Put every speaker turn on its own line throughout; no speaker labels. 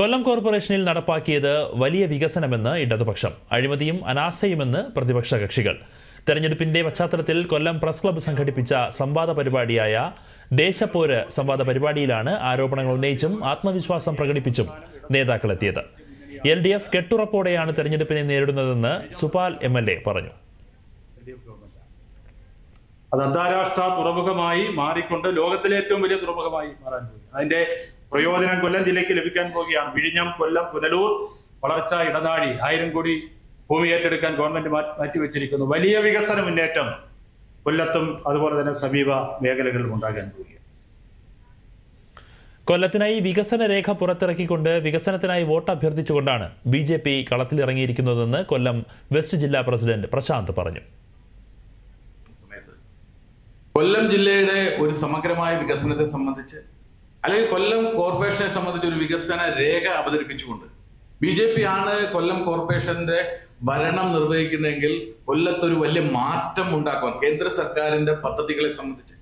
കൊല്ലം കോർപ്പറേഷനിൽ നടപ്പാക്കിയത് വലിയ വികസനമെന്ന് ഇടതുപക്ഷം അഴിമതിയും അനാസ്ഥയുമെന്ന് പ്രതിപക്ഷ കക്ഷികൾ. തെരഞ്ഞെടുപ്പിന്റെ പശ്ചാത്തലത്തിൽ കൊല്ലം പ്രസ് ക്ലബ്ബ് സംഘടിപ്പിച്ച സംവാദ പരിപാടിയായ ദേശപ്പോര് സംവാദ പരിപാടിയിലാണ് ആരോപണങ്ങൾ ഉന്നയിച്ചും ആത്മവിശ്വാസം പ്രകടിപ്പിച്ചും നേതാക്കളെത്തിയത്. എൽ ഡി എഫ് കെട്ടുറപ്പോടെയാണ് തെരഞ്ഞെടുപ്പിനെ നേരിടുന്നതെന്ന് സുപാൽ എം എൽ എ പറഞ്ഞു.
അത് അന്താരാഷ്ട്ര തുറമുഖമായി മാറിക്കൊണ്ട് ലോകത്തിലെ ഏറ്റവും വലിയ തുറമുഖമായി മാറാൻ പോയി അതിന്റെ പ്രയോജനം കൊല്ലം ജില്ലയ്ക്ക് ലഭിക്കാൻ പോവുകയാണ്. വിഴിഞ്ഞം കൊല്ലം പുനലൂർ വളർച്ച ഇടനാഴി ആയിരം കോടി ഭൂമി ഏറ്റെടുക്കാൻ ഗവൺമെന്റ് മാറ്റി- മാറ്റിവെച്ചിരിക്കുന്നു. വലിയ വികസന മുന്നേറ്റം കൊല്ലത്തും അതുപോലെ തന്നെ സമീപ മേഖലകളിലും ഉണ്ടാകാൻ പോവുകയാണ്.
കൊല്ലത്തിനായി വികസന രേഖ പുറത്തിറക്കിക്കൊണ്ട് വികസനത്തിനായി വോട്ട് അഭ്യർത്ഥിച്ചുകൊണ്ടാണ് ബി ജെ പി കളത്തിലിറങ്ങിയിരിക്കുന്നതെന്ന് കൊല്ലം വെസ്റ്റ് ജില്ലാ പ്രസിഡന്റ് പ്രശാന്ത് പറഞ്ഞു.
കൊല്ലം ജില്ലയുടെ ഒരു സമഗ്രമായ വികസനത്തെ സംബന്ധിച്ച് അല്ലെങ്കിൽ കൊല്ലം കോർപ്പറേഷനെ സംബന്ധിച്ച് ഒരു വികസന രേഖ അവതരിപ്പിച്ചുകൊണ്ട്. ബി ജെ പി ആണ് കൊല്ലം കോർപ്പറേഷന്റെ ഭരണം നിർവഹിക്കുന്നതെങ്കിൽ കൊല്ലത്തൊരു വലിയ മാറ്റം ഉണ്ടാക്കുവാൻ കേന്ദ്ര സർക്കാരിന്റെ പദ്ധതികളെ സംബന്ധിച്ച്.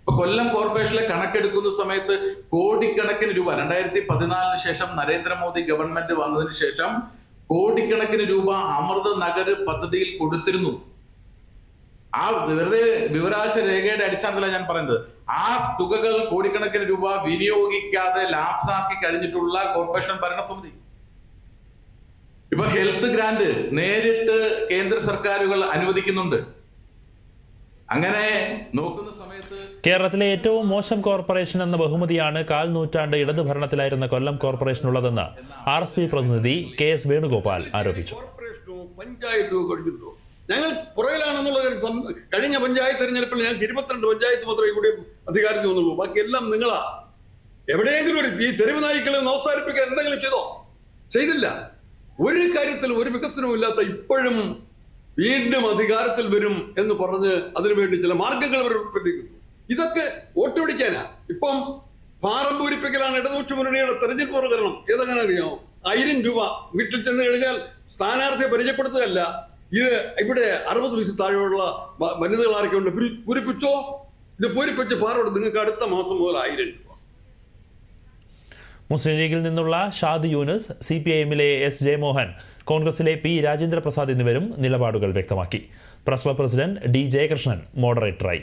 ഇപ്പൊ കൊല്ലം കോർപ്പറേഷനിലെ കണക്കെടുക്കുന്ന സമയത്ത് കോടിക്കണക്കിന് രൂപ രണ്ടായിരത്തി പതിനാലിന് ശേഷം നരേന്ദ്രമോദി ഗവൺമെന്റ് വന്നതിന് ശേഷം കോടിക്കണക്കിന് രൂപ അമൃത് നഗർ പദ്ധതിയിൽ കൊടുത്തിരുന്നു. ആ വെറുതെ വിവരാശ രേഖയുടെ അടിസ്ഥാനത്തിലാണ് ഞാൻ പറയുന്നത്. ആ തുകകൾ കോടിക്കണക്കിന് രൂപ വിനിയോഗിക്കാതെ ലാപ്സാക്കി കഴിഞ്ഞിട്ടുള്ള കോർപ്പറേഷൻ ഭരണസമിതി. ഇപ്പൊ ഹെൽത്ത് ഗ്രാന്റ് നേരിട്ട് കേന്ദ്ര സർക്കാരുകൾ അനുവദിക്കുന്നുണ്ട്. അങ്ങനെ നോക്കുന്ന സമയത്ത്
കേരളത്തിലെ ഏറ്റവും മോശം കോർപ്പറേഷൻ എന്ന ബഹുമതിയാണ് കാൽ നൂറ്റാണ്ട് ഇടതു ഭരണത്തിലായിരുന്ന കൊല്ലം കോർപ്പറേഷനുള്ളതെന്ന് ആർ എസ് പി പ്രതിനിധി കെ എസ് വേണുഗോപാൽ ആരോപിച്ചു.
കോർപ്പറേഷനോ പഞ്ചായത്തോ കഴിഞ്ഞിട്ടുണ്ടോ? ഞങ്ങൾ പുറകിലാണെന്നുള്ള കഴിഞ്ഞ പഞ്ചായത്ത് തിരഞ്ഞെടുപ്പിൽ ഞങ്ങൾക്ക് ഇരുപത്തിരണ്ട് പഞ്ചായത്ത് മാത്രമേ കൂടി അധികാരത്തിൽ വന്നുള്ളൂ. ബാക്കി എല്ലാം നിങ്ങളാ. എവിടെയെങ്കിലും ഒരു ഈ തെരുവ് നായ്ക്കളെ അവസാനിപ്പിക്കാൻ എന്തെങ്കിലും ചെയ്തോ? ചെയ്തില്ല. ഒരു കാര്യത്തിൽ ഒരു വികസനവും ഇല്ലാത്ത ഇപ്പോഴും വീണ്ടും അധികാരത്തിൽ വരും എന്ന് പറഞ്ഞ് അതിനുവേണ്ടി ചില മാർഗങ്ങൾ പ്രവർത്തിക്കുന്നു ഇതൊക്കെ വോട്ട് പിടിക്കാനാ. ഇപ്പം പാറം പൂരിപ്പിക്കലാണ് ഇടതുപക്ഷ മുന്നണിയുടെ തെരഞ്ഞെടുപ്പ് പ്രചരണം. ഏതെങ്ങനെ അറിയാമോ? ആയിരം രൂപ വീട്ടിൽ ചെന്ന് കഴിഞ്ഞാൽ സ്ഥാനാർത്ഥിയെ പരിചയപ്പെടുത്തുകയല്ല. ഇത് ഇവിടെ അറുപത് വയസ്സ് താഴെയുള്ള വനിതകൾ ആരൊക്കെ ഉണ്ട് പൂരി- പൂരിപ്പിച്ചോ ഇത് പൂരിപ്പിച്ച് പാറോട് നിങ്ങൾക്ക് അടുത്ത മാസം മുതൽ ആയിരം രൂപ.
മുസ്ലിം ലീഗിൽ നിന്നുള്ള Shad Younus C P I എമ്മിലെ എസ് ജയമോഹൻ കോൺഗ്രസിലെ പി രാജേന്ദ്ര പ്രസാദ് എന്നിവരും നിലപാടുകൾ വ്യക്തമാക്കി. Press club president D Jayakrishnan മോഡറേറ്ററായി